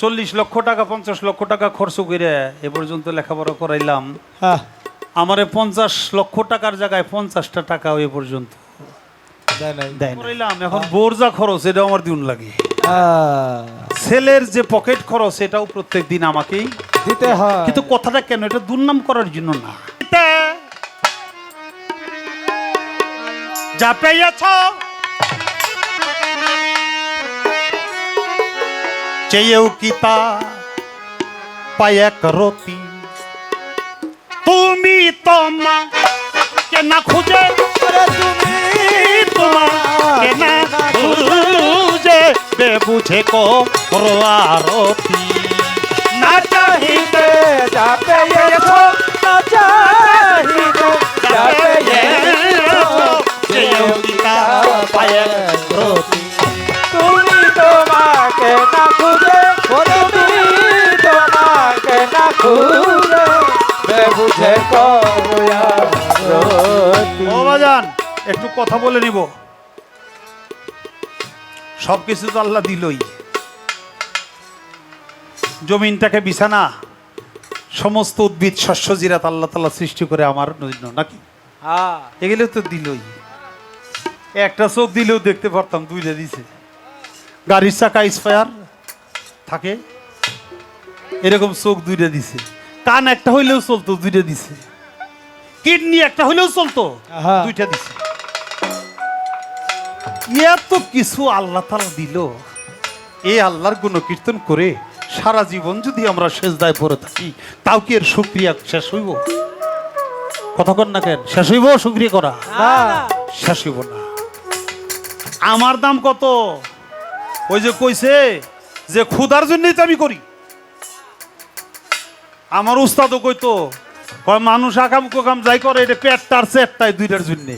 চল্লিশ লক্ষ টাকা পঞ্চাশ লক্ষ টাকা খরচ করে এ পর্যন্ত লেখাপড়া করাইলাম। হ্যাঁ। আমারে পঞ্চাশ লক্ষ টাকার জায়গায় পঞ্চাশটা টাকা এ পর্যন্ত করাইলাম। এখন বোর যা খরচ এটাও আমার দিন লাগে। ছেলের যে পকেট খরচ এটাও প্রত্যেক দিন আমাকেই দিতে হয়। কিন্তু কথাটা কেন? এটা দুর্নাম করার জন্য না। যা পেয়েছ চেয়েও কি তা পায় এক রতি তুমি তোমা কে না খুঁজে আরে তুমি তোমাকে না খুঁজে বেবুঝে করো আরতি না চাহিতে যা পেয়েছ একটু কথা বলে নিব। সব কিছু তো আল্লাহ দিলই। জমিনটাকে বিছানা সমস্ত উদ্ভিদ শস্য জিরাত আল্লাহ তাল্লাহ সৃষ্টি করে আমার জন্য নাকি? হ্যাঁ। এগুলো তো দিলই। একটা চোখ দিলেও দেখতে পারতাম দুইটা দিছে। গাড়ির চাকা স্পায়ার থাকে। এরকম চোখ দুইটা দিছে। কান একটা হইলেও চলতো দুইটা দিছে। কিডনি একটা হইলেও চলতো দুইটা দিছে। এত কিছু আল্লাহ তালা দিল। এই আল্লাহর গুণ কীর্তন করে সারা জীবন যদি আমরা শেষদায় পড়ে থাকি তাও কি এর সুক্রিয়া শেষ হইব? কতক্ষণ না কেন? শেষ হইব সুক্রিয়া করা? শেষ হইব না। আমার দাম কত? ওই যে কইছে যে ক্ষুধার জন্যই তো আমি করি। আমার উস্তাদও কইতো কয় মানুষ আকাম কোকাম যাই করে এটা পেট টারছে একটাই দুইটার জন্যে।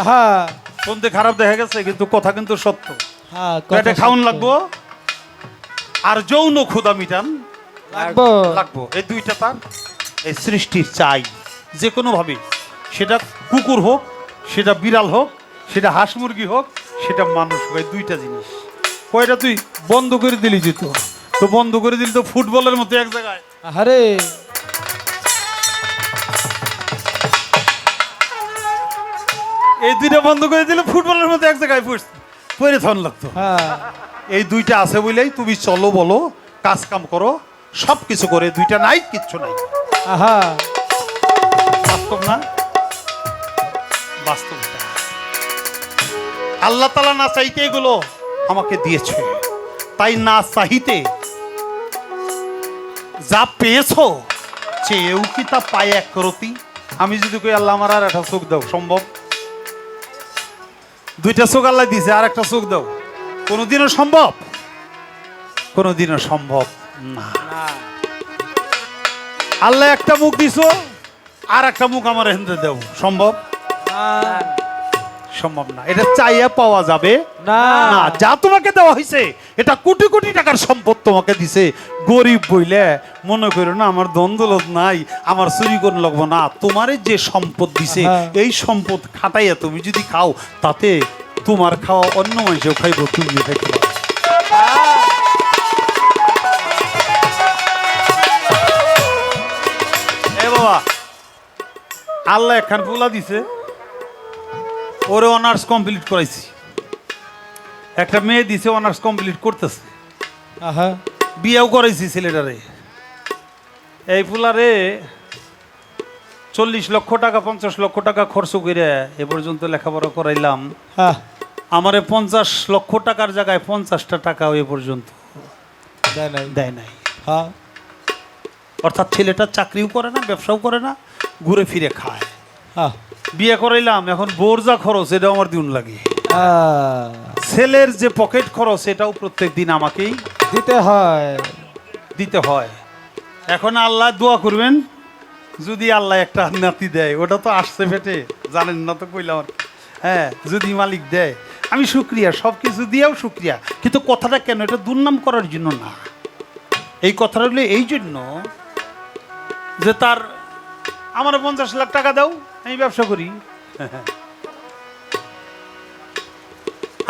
আহা। শুনতে খারাপ দেখা গেছে কিন্তু কথা কিন্তু সত্য। হ্যাঁ পেটে খাউন লাগবো। আর যৌন ক্ষুধা মিটান। লাগবো। এই দুইটা তার এই সৃষ্টির চাই। যে কোনোভাবে। সেটা কুকুর হোক সেটা বিড়াল হোক সেটা হাঁস মুরগি হোক সেটা মানুষ হোক এই দুইটা জিনিস। কয়টা তুই বন্ধ করে দিলি যেত তো? বন্ধ করে দিলি তো ফুটবলের মতো এক জায়গায়। আরে এই দুইটা বন্ধ করে দিলে ফুটবলের মধ্যে এক জায়গায় পড়ে থন লাগতো। হ্যাঁ। এই দুইটা আছে বলেই তুমি চলো বলো কাজ কাম করো সব কিছু করে দুইটা নাই কিচ্ছু নাই। আহা। বাস্তব না? বাস্তব। আল্লাহ তালা না চাইতে এগুলো আমাকে দিয়েছে। তাই না চাহিতে যা পেয়েছ চেয়েও কি তা পায় এক রতি? আমি যদি কই আল্লাহ আমার আর একটা চোখ দাও সম্ভব? দুইটা চোখ আল্লাহ দিয়েছে আর একটা চোখ দাও। কোনোদিনও সম্ভব? কোনোদিনও সম্ভব না। আল্লাহ একটা মুখ দিছো আর একটা মুখ আমার হিন্দু দেব সম্ভব? সম্ভব না। এটা চাইয়া পাওয়া যাবে? না। না যা তোমাকে দেওয়া হয়েছে এটা কোটি কোটি টাকার সম্পদ তোমাকে দিছে। গরিব বইলে মনে করো না আমার দ্বন্দ্বলত নাই আমার চুরি করে লাগবো না। তোমারে যে সম্পদ দিছে হ্যাঁ। এই সম্পদ খাটাইয়া তুমি যদি খাও তাতে তোমার খাওয়া অন্য মানুষও খাইব তুমি খাইতে বাবা আল্লাহ একখান পোলা দিছে। ওরে অনার্স কমপ্লিট করাইছি। একটা মেয়ে দিছে অনার্স কমপ্লিট করতেছে। আহা। বিয়েও করাইছি ছেলেটারে। এই ফুলারে চল্লিশ লক্ষ টাকা পঞ্চাশ লক্ষ টাকা খরচ করে এ পর্যন্ত লেখাপড়া করাইলাম। হ্যাঁ আমারে পঞ্চাশ লক্ষ টাকার জায়গায় পঞ্চাশটা টাকা এ পর্যন্ত দেয় নাই। দেয় নাই। হ্যাঁ। অর্থাৎ ছেলেটা চাকরিও করে না ব্যবসাও করে না ঘুরে ফিরে খায়। হ্যাঁ বিয়ে করাইলাম এখন বোর যা খরচ এটাও আমার দিন লাগে। ছেলের যে পকেট খরচ এটাও প্রত্যেক দিন আমাকেই দিতে হয়। দিতে হয়। এখন আল্লাহ দোয়া করবেন যদি আল্লাহ একটা নাতি দেয় ওটা তো আসছে ফেটে জানেন না তো কইলাম হ্যাঁ যদি মালিক দেয় আমি শুক্রিয়া সব কিছু দিয়েও শুক্রিয়া কিন্তু কথাটা কেন এটা দুর্নাম করার জন্য না। এই কথাটা হলো এই জন্য যে তার আমার পঞ্চাশ লাখ টাকা দাও আমি ব্যবসা করি।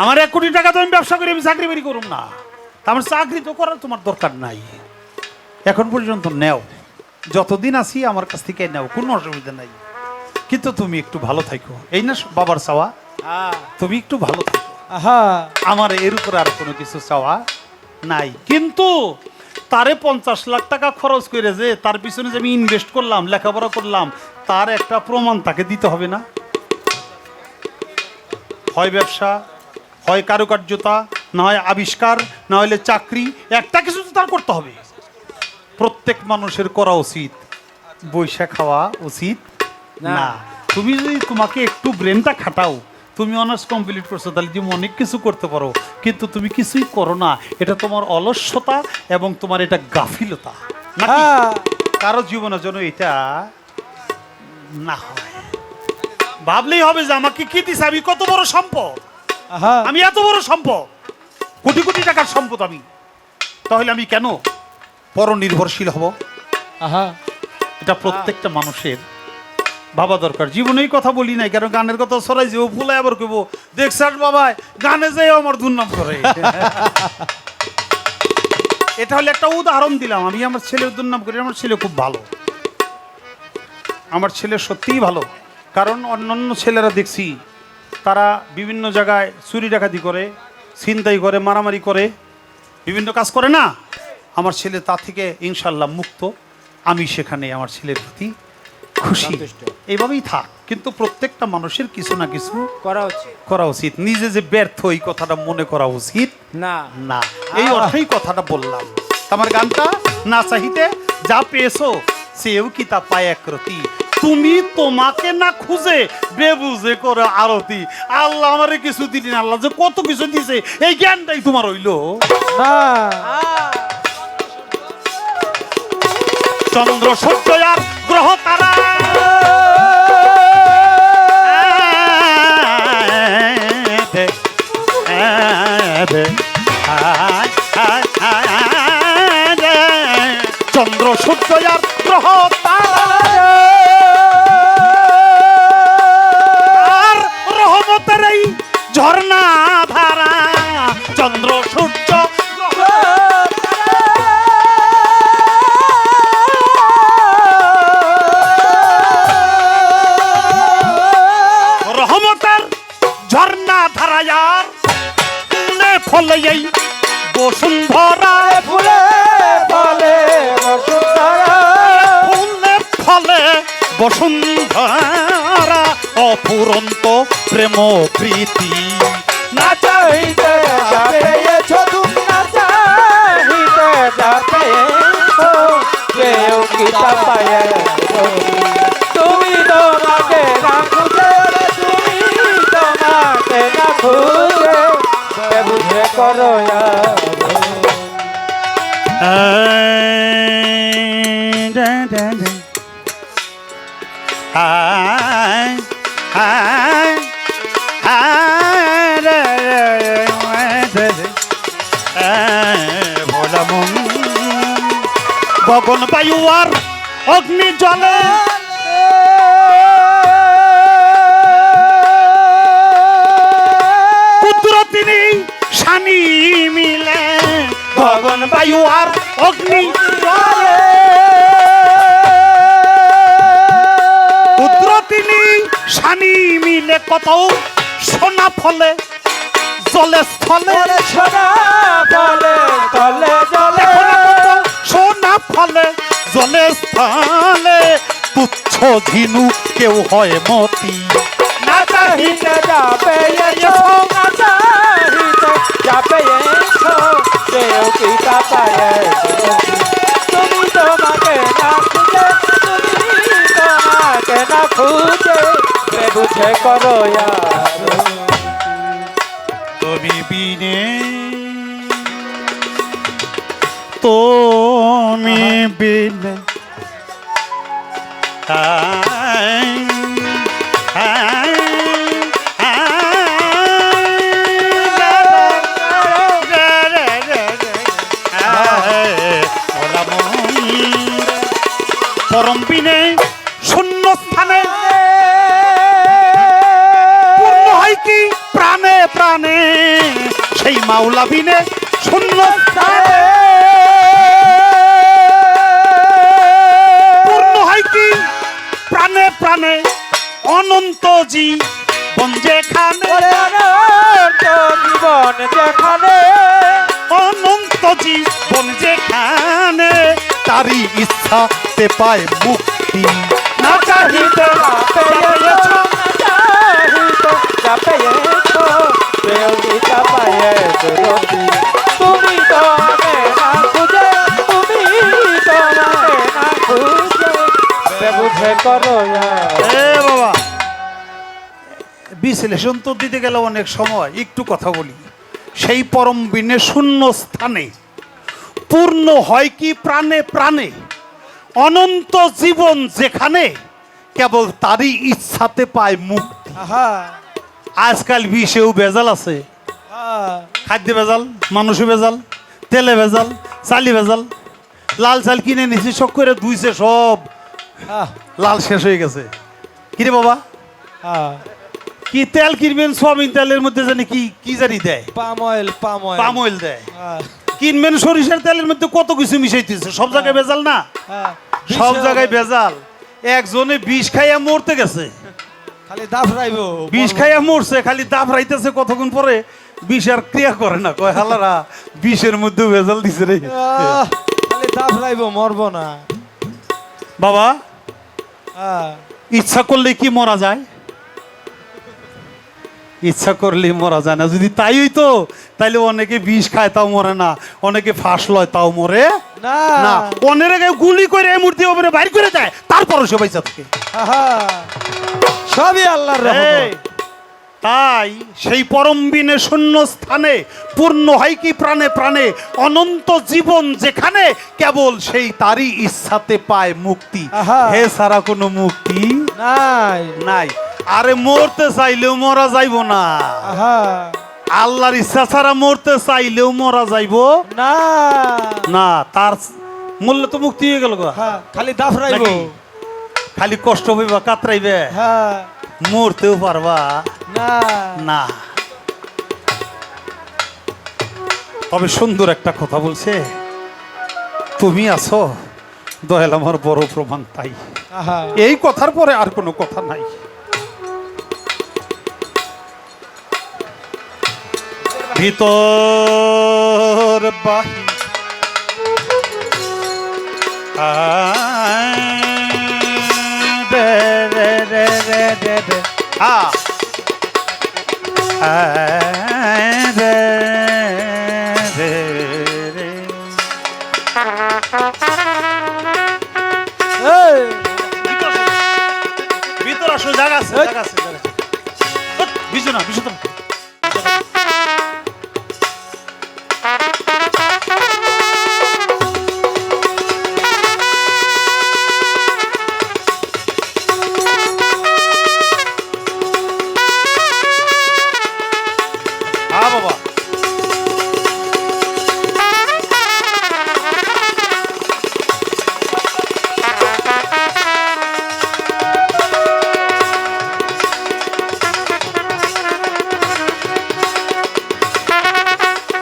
আমার এক কোটি টাকা তো আমি ব্যবসা করি আমি চাকরি বাড়ি করুম না। আমার চাকরি তো করার তোমার দরকার নাই। এখন পর্যন্ত নেও। যতদিন আছি আমার কাছ থেকে নেও কোনো অসুবিধা নাই। কিন্তু তুমি একটু ভালো থাকো এই না বাবার চাওয়া? তুমি একটু ভালো থাকো আহা আমার এর উপরে আর কোনো কিছু চাওয়া নাই। কিন্তু তারে পঞ্চাশ লাখ টাকা খরচ করে যে তার পিছনে যে আমি ইনভেস্ট করলাম লেখাপড়া করলাম তার একটা প্রমাণ তাকে দিতে হবে না? হয় ব্যবসা হয় কারুকার্যতা না হয় আবিষ্কার না হলে চাকরি একটা কিছু তো তার করতে হবে। প্রত্যেক মানুষের করা উচিত বৈশা খাওয়া উচিত না। তুমি যদি তোমাকে একটু ব্রেনটা খাটাও তুমি অনার্স কমপ্লিট করছ তাহলে তুমি অনেক কিছু করতে পারো। কিন্তু তুমি কিছুই করো না। এটা তোমার অলস্যতা এবং তোমার এটা গাফিলতা? হ্যাঁ। কারও জীবনের জন্য এটা না হয়। ভাবলেই হবে যে আমাকে কি দিছে? আমি কত বড় সম্পদ? আহা আমি এত বড় সম্পদ? কোটি কোটি টাকার সম্পদ আমি। তাহলে আমি কেন পরনির্ভরশীল হব? আহা। এটা প্রত্যেকটা মানুষের ভাবা দরকার। জীবনেই কথা বলি নাই কারণ গানের কথা সরাই যে, ও ফুলাই আবার কইব দেখছাস বাবা, গানে যাই আমার দুর্নাম করে। এটা হলে একটা উদাহরণ দিলাম, আমি আমার ছেলের দুর্নাম করি, আমার ছেলে খুব ভালো। আমার ছেলে সত্যিই ভালো, কারণ অন্যান্য ছেলেরা দেখছি, তারা বিভিন্ন জায়গায় চুরি ডাকাতি করে, ছিনতাই করে, মারামারি করে, বিভিন্ন কাজ করে না। আমার ছেলে তা থেকে ইনশাল্লাহ মুক্ত, আমি সেখানে আমার ছেলের প্রতি খুশি। এইভাবেই থাক। কিন্তু প্রত্যেকটা মানুষের কিছু না কিছু করা উচিত। করা উচিত। নিজে যে ব্যর্থ এই কথাটা মনে করা উচিত না। না। এই অর্থেই কথাটা বললাম। আমার গানটা না চাহিতে যা পেয়েছ সেও কি তা পায় একরতি? তুমি তোমাকে না খুঁজে বেবুজে করে আরতি। আল্লাহ আমারে কিছু দিলেন আল্লাহ যে কত কিছু দিছে এই জ্ঞানটাই তোমার হইল। না। চন্দ্র সূর্য আর গ্রহ তারা চন্দ্র সূর্য আর গ্রহ বায়ু আর অগ্নি পুত্র তিনি শানি মিলে কত সোনা ফলে জলে স্থলে। সোনা ফলে জলে। সোনা স্থলে। তুচ্ছ ঝিনু কেউ হয় মতি। না চাহিতে যা পেয়েছ না চাহিতে যা কেউ কি তা পায় তুমি তোমাকে না খুঁজে তুমি বিনে পূর্ণ হয় প্রাণে প্রাণে অনন্ত জীবন যেখানে। জীবন যেখানে। অনন্ত জীবন যেখানে তারই ইচ্ছাতে মুক্তি। না চাহিত পেয়েছ করো বাবা। বিশ্লেষণ তো দিতে গেলে অনেক সময় একটু কথা বলি। সেই পরম বিনে শূন্য স্থানে পূর্ণ হয় কি প্রাণে প্রাণে অনন্ত জীবন যেখানে কেবল তারই ইচ্ছাতে পায় মুক্তি আহা। আজকাল বিষেও বেজাল আছে। খাদ্য ভেজাল মানুষে ভেজাল তেলে ভেজাল চালি ভেজাল। লাল চাল কিনে নিছি সব করে ধুইছে সব। লাল শেষ হয়ে গেছে। কিরে বাবা? কি তেল কিনবেন? সোয়াবিন তেলের মধ্যে জানি কি কি জানি দেয়? Palm oil palm oil. Palm oil দেয়। আহ, কিনবেন সরিষার তেলের মধ্যে কত কিছু মিশাইতেছে? সব জায়গায় ভেজাল না? সব বিষে জায়গায়। ভেজাল। একজনে বিষ খাইয়া মরতে গেছে। খালি দাফরাইবো বিষ খাইয়া মরছে খালি দাপ রাইতেছে কতক্ষণ পরে? বিষ আর ক্রিয়া করে না। কয় হালারা বিষের মধ্যে ভেজাল দিছে রে। খালি দাফরাইবো মরবো না। বাবা ইচ্ছা করলে কি মরা যায়? ইচ্ছা করলে মরা যায় না। যদি তাই হইতো তাইলে অনেকে বিষ খায় তাও মরে না। অনেকে ফাঁস লয় তাও মরে না। অনেক গুলি করে এই মূর্তি ওপরে বাইর করে দেয় তারপরও সে পয়সা থাকে। সবই আল্লাহর তাই সেই পরম বিনে শূন্য স্থানে পূর্ণ হয় কি প্রাণে প্রাণে? অনন্ত জীবন যেখানে কেবল সেই তারই ইচ্ছাতে পায় মুক্তি। হে সারা কোনো মুক্তি নাই। নাই। আরে মরতে চাইলেও মরা যাইব না। আহা। আল্লাহর ইচ্ছা ছাড়া মরতে চাইলেও মরা যাইব না। না। তার মূল্য তো মুক্তি হয়ে গেল। হ্যাঁ, খালি দাফরাইবো? খালি কষ্ট হইবা কাতরাইবে। হ্যাঁ। মরতেও পারবা না না তবে সুন্দর একটা কথা বলছে তুমি আছো দয়াল আমার বড় প্রমাণ তাই এই কথার পরে আর কোনো কথা নাই। ভিতর বাহি রে। রে রে রে আ রে রে। রে ভিতর আসো জায়গা আছে জায়গা আছে জায়গা আছে। বিজু না বিজু তো।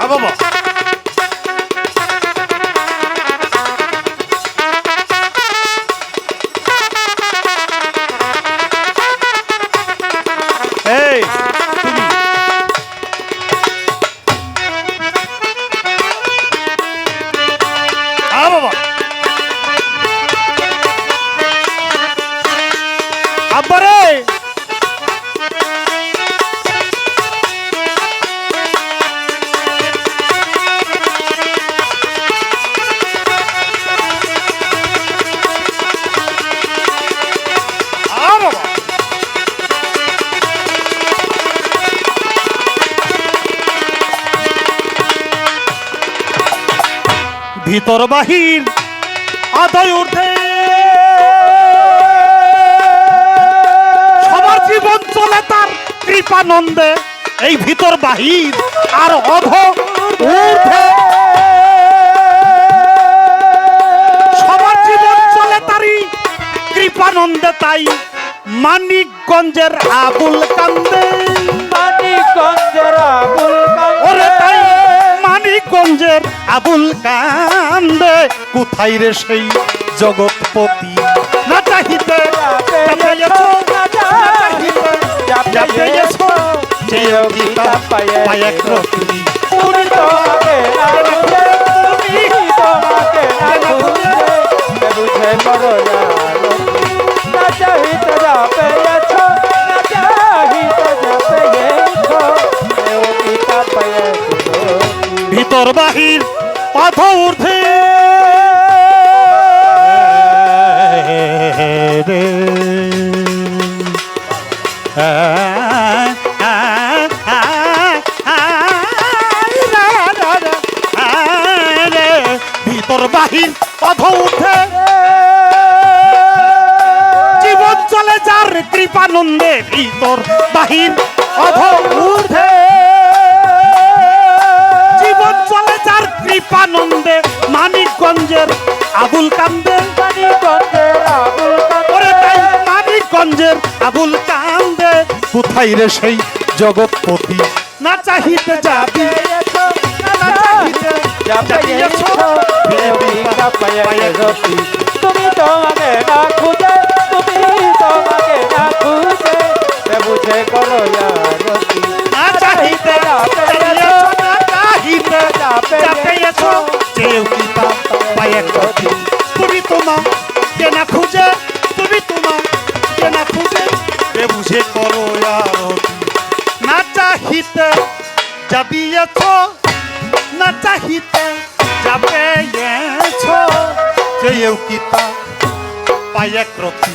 হ্যাঁ ভিতর বাহির আদায় উঠে সবার জীবন চলে তার কৃপানন্দে, এই ভিতর বাহির আর অধ ঊর্ধ্বে। সবার জীবন চলে তারই কৃপানন্দে, তাই মানিকগঞ্জের আবুল কান্দে মানিকগঞ্জের আবুল মানিকগঞ্জের আবুল কান্দে কোথায় রে সেই জগৎপতি? না চাহিতে না ভিতর বাহির রে ভিতর বাহির ঊর্ধ্বে জীবন চলে যার কৃপানন্দে ভিতর বাহির আবুল কান্দে ওরে তাই মানিকগঞ্জের আবুল কান্দে কোথায় রে সেই জগৎপতি? না চাহিতে যাবি। তুমি তোমাকে না খুঁজে তুমি তোমাকে না খুঁজে বুঝে করো না চাহিতে যাবিয়েছ না চাহিতে যাবিয়েছ চেয়েও কি তুমি তোমা কে না খুঁজে, তুমি তোমা কে না খুঁজে এ বুঝে করো না চাহিতে যাবিয়েছ না চাহিতে যাবেয়েছ চেয়েও কি পায়ে গতি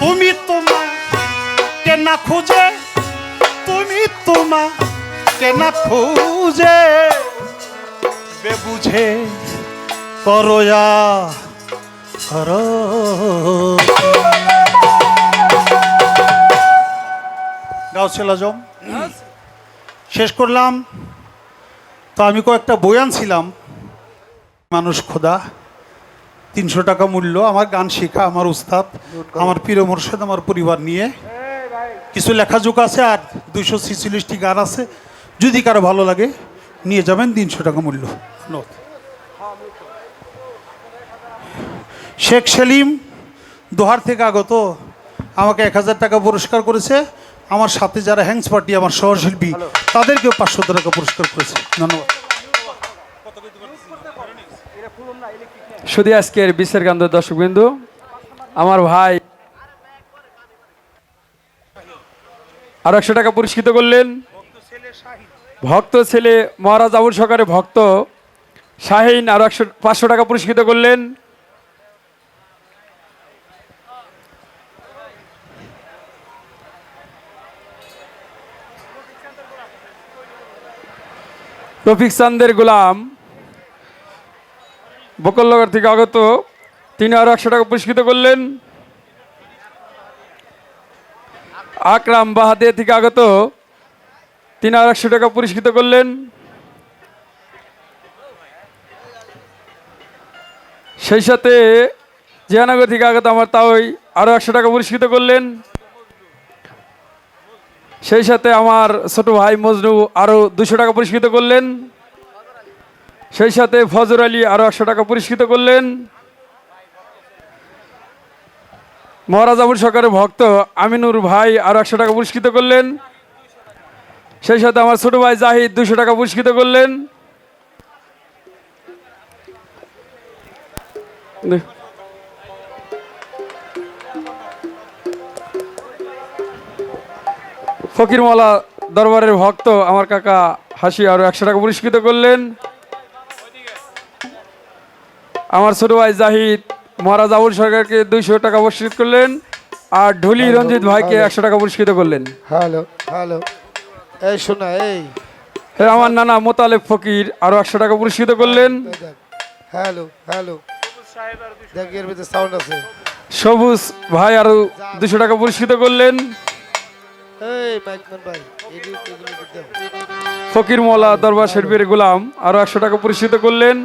তুমি তোমা কে না খুঁজে তুমি তোমা কে না খুঁজে, বে বুঝে করয়া করো। গাও ছেলা শেষ করলাম। তো আমি কয়েকটা বই আনছিলাম। মানুষ খোদা তিনশো টাকা মূল্য আমার গান শেখা আমার উস্তাদ আমার প্রিয় মোর্শেদ আমার পরিবার নিয়ে। কিছু লেখাযোগ আছে আর দুইশো ছিচল্লিশটি গান আছে। যদি কারও ভালো লাগে নিয়ে যাবেন তিনশো টাকা মূল্য। ধন্যবাদ। শেখ সেলিম দোহার থেকে আগত আমাকে এক হাজার টাকা পুরস্কার করেছে। আমার সাথে যারা হ্যাংস পার্টি আমার সহশিল্পী তাদেরকেও পাঁচশো টাকা পুরস্কার করেছে। ধন্যবাদ। শুধু আজকের বিশ্বের কান্দ দর্শকবিন্দু আমার ভাই আর একশো টাকা পুরস্কৃত করলেন। ভক্ত ছেলে মহারাজ আবুল সরকারের ভক্ত শাহিন আর একশো পাঁচশো টাকা পুরস্কৃত করলেন। রফিক চান্দের গোলাম। বকলনগর থেকে আগত। তিনি আরও একশো টাকা পুরস্কৃত করলেন। আকরাম বাহাদিয়া থেকে আগত। তিনি আরও একশো টাকা পুরস্কৃত করলেন। সেই সাথে জিয়ানগর থেকে আগত আমার তাওই আরও একশো টাকা পুরস্কৃত করলেন। সেই সাথে আমার ছোট ভাই মজনু আরও দুশো টাকা পুরস্কৃত করলেন। সেই সাথে ফজর আলী আরও একশো টাকা পুরস্কৃত করলেন। মহারাজ আবুল সরকারের ভক্ত আমিনুর ভাই আরও একশো টাকা পুরস্কৃত করলেন। সেই সাথে আমার ছোট ভাই জাহিদ দুশো টাকা পুরস্কৃত করলেন। ফকিরমালা দরবারের ভক্ত আমার কাকা হাসি আরও একশো টাকা পুরস্কৃত করলেন। আমার ছোট ভাই জাহিদ মহারাজ আবুল সরকারকে দুইশো টাকা পুরস্কৃত করলেন আর ঢুলি রঞ্জিত ভাইকে একশো টাকা পুরস্কৃত করলেন। Hello hello. এই শোনা এই। হ্যাঁ আমার নানা মোতালেব ফকির আরও একশো টাকা পুরস্কৃত করলেন। Hello hello. সবুজ ভাই আরও দুশো টাকা পুরস্কৃত করলেন। ফকির মোলা দরবার শরীফের গোলাম আরও একশো টাকা পরিচিত করলেন।